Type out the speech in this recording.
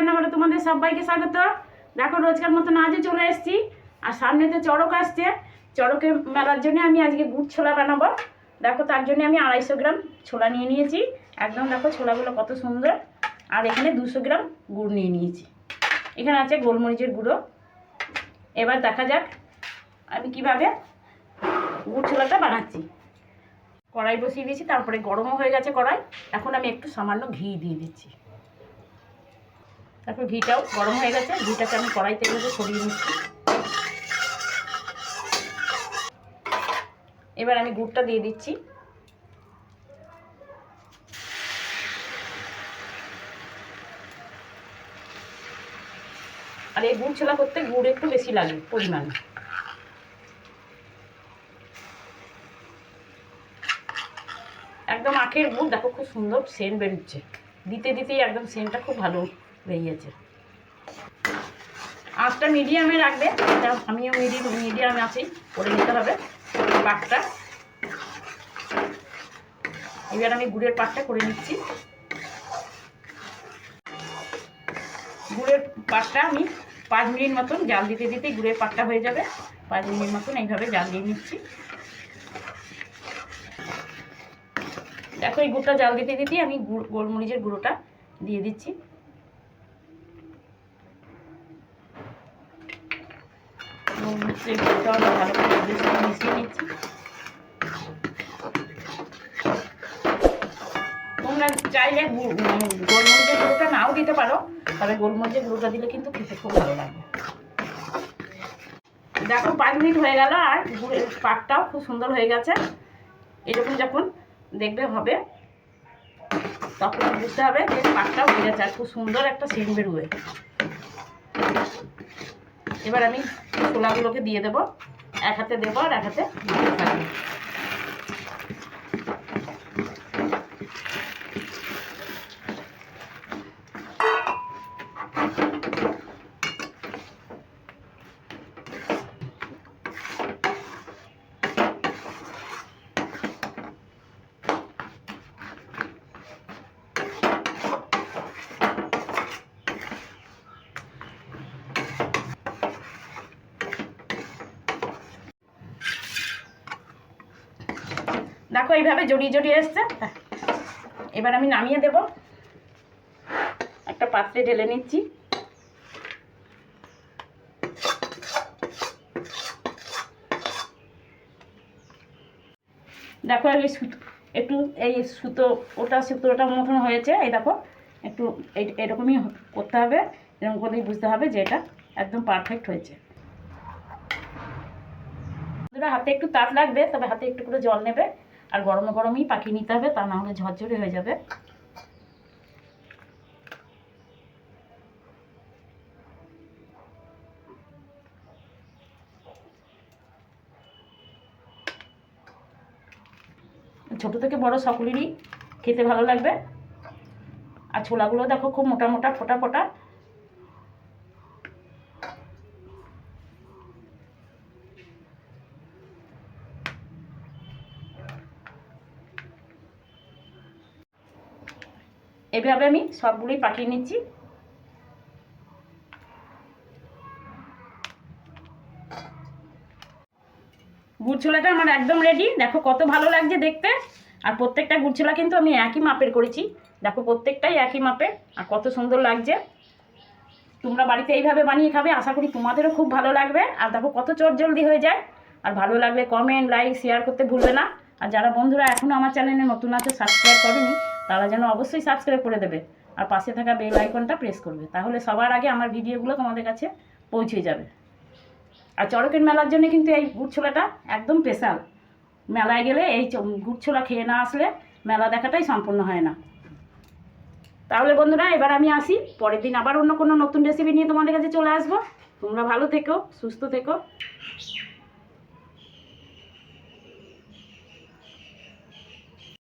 রান্নাঘরে তোমাদের সবাইকে স্বাগত। দেখো, রোজকার মতন আজও চলে এসেছি। আর সামনে তো চড়ক আসছে। চড়কে মেলার জন্য আমি আজকে গুড় ছোলা বানাবো। দেখো, তার জন্য আমি আড়াইশো গ্রাম ছোলা নিয়ে নিয়েছি। একদম দেখো, ছোলাগুলো কত সুন্দর। আর এখানে দুশো গ্রাম গুড় নিয়ে নিয়েছি। এখানে আছে গোলমরিচের গুঁড়ো। এবার দেখা যাক আমি কীভাবে গুড় ছোলাটা বানাচ্ছি। কড়াই বসিয়ে দিয়েছি, তারপরে গরমও হয়ে গেছে কড়াই। এখন আমি একটু সামান্য ঘি দিয়ে দিচ্ছি। তারপর ঘিটাও গরম হয়ে গেছে, ঘিটাকে আমি কড়াইতে এভাবে সরিয়ে নিচ্ছি এবার আমি গুড়টা দিয়ে দিচ্ছি। আর এই গুড় ছোলা করতে গুড় একটু বেশি লাগে, পরিমাণে। একদম আখের গুড়, দেখো খুব সুন্দর সেন্ট বেরোচ্ছে। দিতে দিতেই একদম সেন্টটা খুব ভালো বেরিয়েছে আঁচটা মিডিয়ামে রাখবে, এটা আমিও মিডিয়াম মিডিয়ামে আছি, করে নিতে হবে পাকটা এবার আমি গুড়ের পাকটা করে নিচ্ছি। গুড়ের পাকটা আমি পাঁচ মিনিট মতন জাল দিতে দিতে গুড়ের পাকটা হয়ে যাবে। পাঁচ মিনিট মতন এইভাবে জাল দিয়ে নিচ্ছি। দেখো এই গুড়টা জাল দিতে দিতে আমি গুড় গোলমরিচের গুঁড়োটা দিয়ে দিচ্ছি। গোলমরিচের গুঁড়োটা আমি ভালো করে সাথে মিশিয়ে নিচ্ছি তোমরা চাইলে গোলমরিচের গুঁড়োটা নাও দিতে পারো, তবে গোলমরিচের গুঁড়োটা দিলে কিন্তু খেতে খুব ভালো লাগবে দেখো পাঁচ মিনিট হয়ে গেল আর গুড়ের পাকটাও খুব সুন্দর হয়ে গেছে। এরকম যখন দেখবে হবে, তখন বুঝতে হবে যে পাকটাও হয়ে গেছে আর খুব সুন্দর একটা সেন্ট বেরোবে। এবার আমি ছোলাগুলোকে দিয়ে দেবো। এক হাতে দেবো আর এক হাতে দেখো এইভাবে জড়িয়ে জড়িয়ে এসছে। এবার আমি নামিয়ে দেব। একটা পাত্রে ঢেলে নিচ্ছি। দেখো এই একটু এই সুতো, ওটা সুতোটা মতন হয়েছে। এই দেখো, একটু এরকমই করতে হবে। এরকম করেই বুঝতে হবে যে এটা একদম পারফেক্ট হয়েছে। হাতে একটু তাপ লাগবে, তবে হাতে একটু করে জল নেবে। আর গরমে গরমই পাকিয়ে নিতে হবে, তা না হলে ঝরঝরে হয়ে যাবে। ছোট থেকে বড় সকলেরই খেতে ভালো লাগবে। আর ছোলাগুলো দেখো খুব মোটা মোটা, ফোটা ফোটা। এভাবে আমি সবগুলোই পাঠিয়ে নিচ্ছি। গুড় ছোলাটা আমার একদম রেডি দেখো কত ভালো লাগছে দেখতে। আর প্রত্যেকটা গুড় ছোলা কিন্তু আমি একই মাপের করেছি। দেখো প্রত্যেকটাই একই মাপের আর কত সুন্দর লাগছে। তোমরা বাড়িতে এইভাবে বানিয়ে খাবে। আশা করি তোমাদেরও খুব ভালো লাগবে। আর দেখো কত চট জলদি হয়ে যায়। আর ভালো লাগলে কমেন্ট লাইক শেয়ার করতে ভুলবে না। আর যারা বন্ধুরা এখনও আমার চ্যানেলে নতুন আছে সাবস্ক্রাইব করেনি তারা যেন অবশ্যই সাবস্ক্রাইব করে দেবে আর পাশে থাকা বেল আইকনটা প্রেস করবে, তাহলে সবার আগে আমার ভিডিওগুলো তোমাদের কাছে পৌঁছে যাবে। আর চড়কের মেলার জন্য কিন্তু এই গুড় ছোলাটা একদম স্পেশাল মেলায় গেলে এই চ- গুড় ছোলা খেয়ে না আসলে মেলা দেখাটাই সম্পূর্ণ হয় না। তাহলে বন্ধুরা, এবার আমি আসি, পরের দিন আবার অন্য কোনো নতুন রেসিপি নিয়ে তোমাদের কাছে চলে আসব। তোমরা ভালো থেকো, সুস্থ থেকো।